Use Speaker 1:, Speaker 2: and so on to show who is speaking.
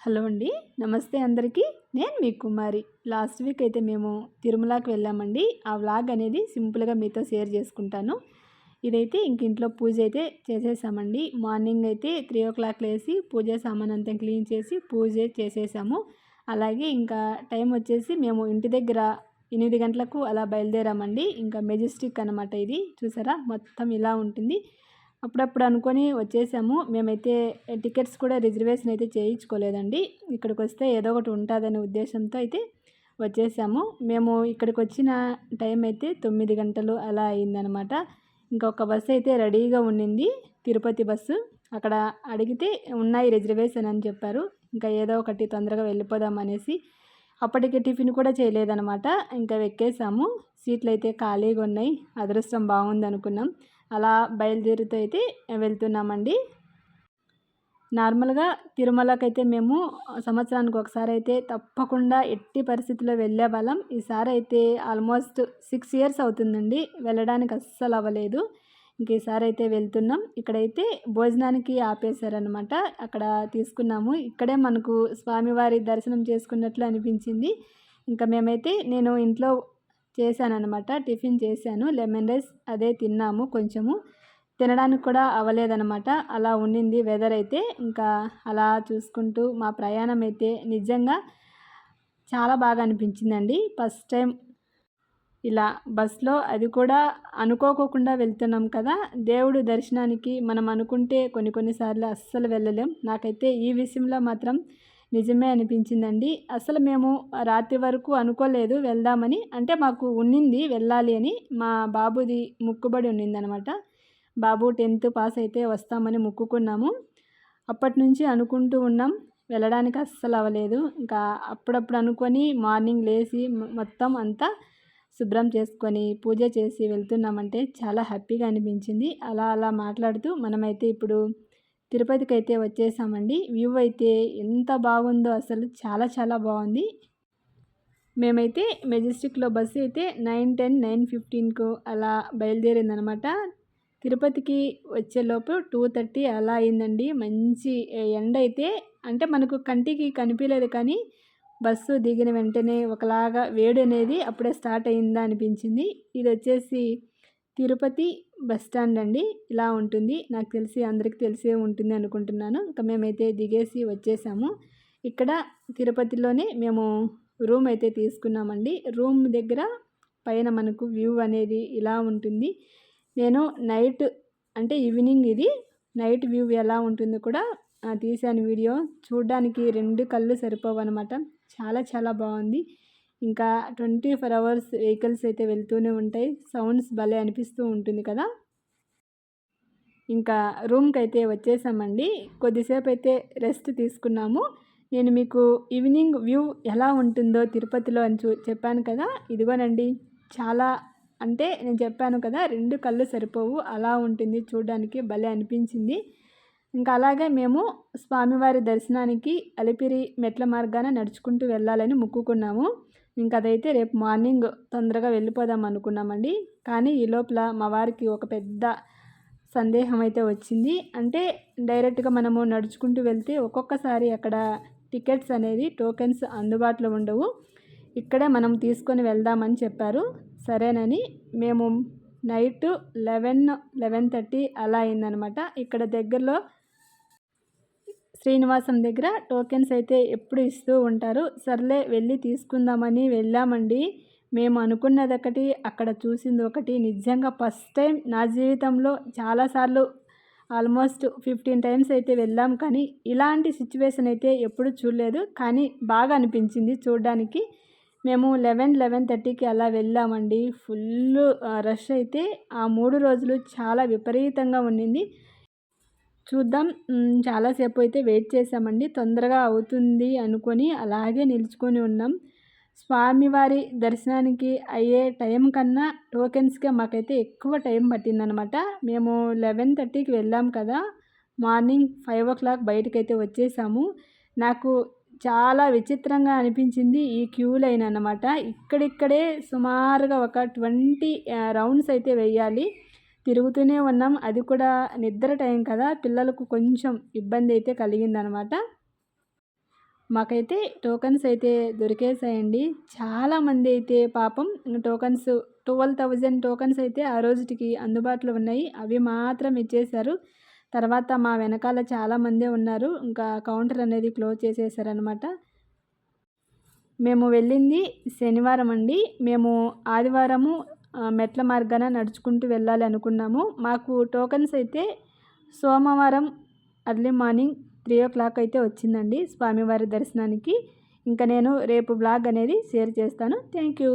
Speaker 1: Hello అండి. నమస్తే అందరికీ. నేను మీ కుమారి. లాస్ట్ వీక్ అయితే మేము తిరుమలకి వెళ్ళామండి. ఆ వ్లాగ్ అనేది సింపుల్గా మీతో షేర్ చేసుకుంటాను. ఇదైతే ఇంక ఇంట్లో పూజ అయితే చేసేసామండి. మార్నింగ్ అయితే త్రీ ఓ క్లాక్ లేసి పూజ సామాన్ అంతా క్లీన్ చేసి పూజ చేసేసాము. అలాగే ఇంకా టైం వచ్చేసి మేము ఇంటి దగ్గర ఎనిమిది గంటలకు అలా బయలుదేరామండి. ఇంకా మెజెస్టిక్ అనమాట ఇది. చూసారా? మొత్తం ఇలా ఉంటుంది. అప్పుడప్పుడు అనుకొని వచ్చేసాము. మేమైతే టికెట్స్ కూడా రిజర్వేషన్ అయితే చేయించుకోలేదండి. ఇక్కడికి వస్తే ఏదో ఒకటి ఉంటుందనే ఉద్దేశంతో అయితే వచ్చేసాము. మేము ఇక్కడికి వచ్చిన టైం అయితే తొమ్మిది గంటలు అలా అయిందనమాట. ఇంకొక బస్సు అయితే రెడీగా ఉండింది తిరుపతి బస్సు. అక్కడ అడిగితే ఉన్నాయి రిజర్వేషన్ అని చెప్పారు. ఇంకా ఏదో ఒకటి తొందరగా వెళ్ళిపోదాం అనేసి అప్పటికి టిఫిన్ కూడా చేయలేదనమాట. ఇంకా ఎక్కేసాము సీట్లు అయితే ఖాళీగా ఉన్నాయి. అదృష్టం బాగుంది అనుకున్నాం అలా బయలుదేరుతూ అయితే వెళ్తున్నామండి. నార్మల్గా తిరుమలకైతే మేము సంవత్సరానికి ఒకసారి అయితే తప్పకుండా ఎట్టి పరిస్థితుల్లో వెళ్ళే వాళ్ళం. ఈసారి అయితే ఆల్మోస్ట్ సిక్స్ ఇయర్స్ అవుతుందండి. వెళ్ళడానికి అస్సలు అవ్వలేదు. ఇంక ఈసారి అయితే వెళ్తున్నాం. ఇక్కడైతే భోజనానికి ఆపేశారనమాట అక్కడ తీసుకున్నాము. ఇక్కడే మనకు స్వామివారి దర్శనం చేసుకున్నట్లు అనిపించింది. ఇంకా మేమైతే నేను ఇంట్లో చేశానమాట టిఫిన్ చేశాను. లెమన్ రైస్ అదే తిన్నాము కొంచెము. తినడానికి కూడా అవ్వలేదనమాట అలా ఉండింది వెదర్ అయితే. ఇంకా అలా చూసుకుంటూ మా ప్రయాణం అయితే నిజంగా చాలా బాగా అనిపించిందండి. ఫస్ట్ టైం ఇలా బస్లో అది కూడా అనుకోకోకుండా వెళ్తున్నాం కదా. దేవుడు దర్శనానికి మనం అనుకుంటే కొన్ని కొన్నిసార్లు అస్సలు వెళ్ళలేం. నాకైతే ఈ విషయంలో మాత్రం నిజమే అనిపించిందండి. అసలు మేము రాత్రి వరకు అనుకోలేదు వెళ్దామని. అంటే మాకు ఉన్నింది వెళ్ళాలి అని. మా బాబుది ముక్కుబడి ఉన్నిందనమాట. బాబు టెన్త్ పాస్ అయితే వస్తామని ముక్కుకున్నాము. అప్పటి నుంచి అనుకుంటూ ఉన్నాం. వెళ్ళడానికి అస్సలు అవ్వలేదు. ఇంకా అప్పుడప్పుడు అనుకొని మార్నింగ్ లేచి మొత్తం అంతా శుభ్రం చేసుకొని పూజ చేసి వెళ్తున్నామంటే చాలా హ్యాపీగా అనిపించింది. అలా అలా మాట్లాడుతూ మనమైతే ఇప్పుడు తిరుపతికి అయితే వచ్చేసామండి. వ్యూ అయితే ఎంత బాగుందో అసలు చాలా చాలా బాగుంది. మేమైతే మెజెస్టిక్లో బస్సు అయితే నైన్ టెన్ నైన్ ఫిఫ్టీన్కు అలా బయలుదేరిందనమాట. తిరుపతికి వచ్చేలోపు టూ థర్టీ అలా అయిందండి. మంచి ఎండ అయితే అంటే మనకు కంటికి కనిపించలేదు కానీ బస్సు దిగిన వెంటనే ఒకలాగా వేడి అనేది అప్పుడే స్టార్ట్ అయిందా అనిపించింది. ఇది వచ్చేసి తిరుపతి బస్ స్టాండ్ అండి. ఇలా ఉంటుంది. నాకు తెలిసి అందరికీ తెలిసే ఉంటుంది అనుకుంటున్నాను. ఇంకా మేమైతే దిగేసి వచ్చేసాము. ఇక్కడ తిరుపతిలోనే మేము రూమ్ అయితే తీసుకున్నామండి. రూమ్ దగ్గర పైన మనకు వ్యూ అనేది ఇలా ఉంటుంది. నేను నైట్ అంటే ఈవినింగ్ ఇది నైట్ వ్యూ ఎలా ఉంటుందో కూడా తీసాను వీడియో. చూడడానికి రెండు కళ్ళు సరిపోవు అనమాట చాలా చాలా బాగుంది. ఇంకా ట్వంటీ ఫోర్ అవర్స్ వెహికల్స్ అయితే వెళ్తూనే ఉంటాయి. సౌండ్స్ భలే అనిపిస్తూ ఉంటుంది కదా? ఇంకా రూమ్కి అయితే వచ్చేసామండి. కొద్దిసేపు అయితే రెస్ట్ తీసుకున్నాము. నేను మీకు ఈవినింగ్ వ్యూ ఎలా ఉంటుందో తిరుపతిలో అని చూ చెప్పాను కదా? ఇదిగోనండి. చాలా అంటే నేను చెప్పాను కదా రెండు కళ్ళు సరిపోవు. అలా ఉంటుంది. చూడడానికి భలే అనిపించింది. ఇంకా అలాగే మేము స్వామివారి దర్శనానికి అలిపిరి మెట్ల మార్గాన నడుచుకుంటూ వెళ్ళాలని మొక్కుకున్నాము. ఇంక అదైతే రేపు మార్నింగ్ తొందరగా వెళ్ళిపోదాం అనుకున్నామండి. కానీ ఈ లోపల మా వారికి ఒక పెద్ద సందేహం అయితే వచ్చింది. అంటే డైరెక్ట్గా మనము నడుచుకుంటూ వెళ్తే ఒక్కొక్కసారి అక్కడ టికెట్స్ అనేది టోకెన్స్ అందుబాటులో ఉండవు. ఇక్కడే మనం తీసుకొని వెళ్దామని చెప్పారు. సరేనని మేము నైట్ లెవెన్ లెవెన్ థర్టీ అలా అయిందనమాట. ఇక్కడ దగ్గరలో శ్రీనివాసం దగ్గర టోకెన్స్ అయితే ఎప్పుడు ఇస్తూ ఉంటారు. సర్లే వెళ్ళి తీసుకుందామని వెళ్ళామండి. మేము అనుకున్నది ఒకటి అక్కడ చూసింది ఒకటి నిజంగా ఫస్ట్ టైం నా జీవితంలో చాలాసార్లు ఆల్మోస్ట్ ఫిఫ్టీన్ టైమ్స్ అయితే వెళ్ళాం. కానీ ఇలాంటి సిచ్యువేషన్ అయితే ఎప్పుడు చూడలేదు. కానీ బాగా అనిపించింది చూడడానికి. మేము లెవెన్ లెవెన్ థర్టీకి అలా వెళ్ళామండి. ఫుల్ రష్ అయితే ఆ మూడు రోజులు చాలా విపరీతంగా ఉండింది. చూద్దాం. చాలాసేపు అయితే వెయిట్ చేసామండి తొందరగా అవుతుంది అనుకొని అలాగే నిలుచుకొని ఉన్నాం. స్వామివారి దర్శనానికి అయ్యే టైం కన్నా టోకెన్స్కే మాకైతే ఎక్కువ టైం పట్టిందనమాట. మేము లెవెన్ థర్టీకి వెళ్ళాం కదా. మార్నింగ్ ఫైవ్ ఓ క్లాక్ బయటకైతే వచ్చేసాము. నాకు చాలా విచిత్రంగా అనిపించింది ఈ క్యూ లైన్ అనమాట ఇక్కడిక్కడే సుమారుగా ఒక ట్వంటీ రౌండ్స్ అయితే వెయ్యాలి. తిరుగుతూనే ఉన్నాం. అది కూడా నిద్ర టైం కదా పిల్లలకు కొంచెం ఇబ్బంది అయితే కలిగిందనమాట. మాకైతే టోకన్స్ అయితే దొరికేసాయండి చాలామంది అయితే పాపం టోకన్స్ ట్వెల్వ్ థౌజండ్ టోకన్స్ అయితే ఆ రోజుకి అందుబాటులో ఉన్నాయి. అవి మాత్రం ఇచ్చేశారు. తర్వాత మా వెనకాల చాలామందే ఉన్నారు. ఇంకా కౌంటర్ అనేది క్లోజ్ చేసేసారనమాట. మేము వెళ్ళింది శనివారం అండి. మేము ఆదివారము మెట్ల మార్గాన నడుచుకుంటూ వెళ్ళాలి అనుకున్నాము. మాకు టోకన్స్ అయితే సోమవారం early morning three o'clock అయితే వచ్చిందండి స్వామివారి దర్శనానికి. ఇంకా నేను రేపు బ్లాగ్ అనేది షేర్ చేస్తాను. Thank you.